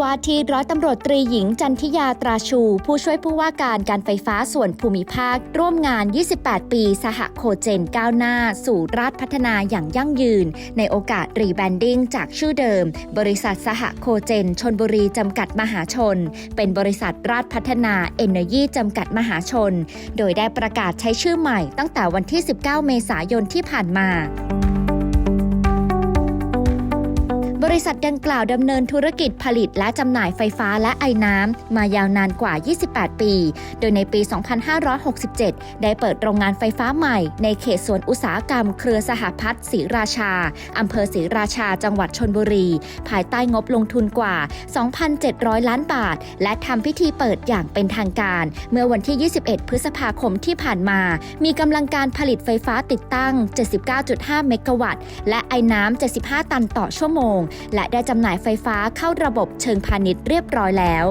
ว่าที่ร้อยตำรวจตรีหญิงจันทิยาตราชู ผู้ช่วยผู้ว่าการการไฟฟ้าส่วนภูมิภาค ร่วมงาน 28 ปี สหโคเจนก้าวหน้า สู่ราชพัฒนาอย่างยั่งยืน ในโอกาสรีแบรนดิ้งจากชื่อเดิม บริษัทสหโคเจน ชนบุรีจำกัดมหาชน เป็นบริษัทราชพัฒนาเอเนอร์ยีจำกัดมหาชน โดยได้ประกาศใช้ชื่อใหม่ตั้งแต่วันที่ 19 เมษายนที่ผ่านมา ริษัทดังกล่าวดำเนินธุรกิจผลิตและจำหน่ายไฟฟ้าและไอน้ำมายาวนานกว่า 28 ปี โดยในปี 2567 ได้เปิดโรงงานไฟฟ้าใหม่ ในเขตสวนอุตสาหกรรม เครือสหพัฒน์ศรีราชาอำเภอศรีราชา จังหวัดชนบุรี ภายใต้งบลงทุนกว่า 2,700 ล้านบาท และทำพิธีเปิดอย่างเป็นทางการ เมื่อวันที่ 21 พฤษภาคมที่ผ่านมา มีกำลังการผลิตไฟฟ้าติดตั้ง 79.5 เมกะวัตต์ และไอ้น้ำ 75 ตันต่อชั่วโมงและได้จำหน่ายไฟฟ้าเข้าระบบเชิงพาณิชย์เรียบร้อยแล้ว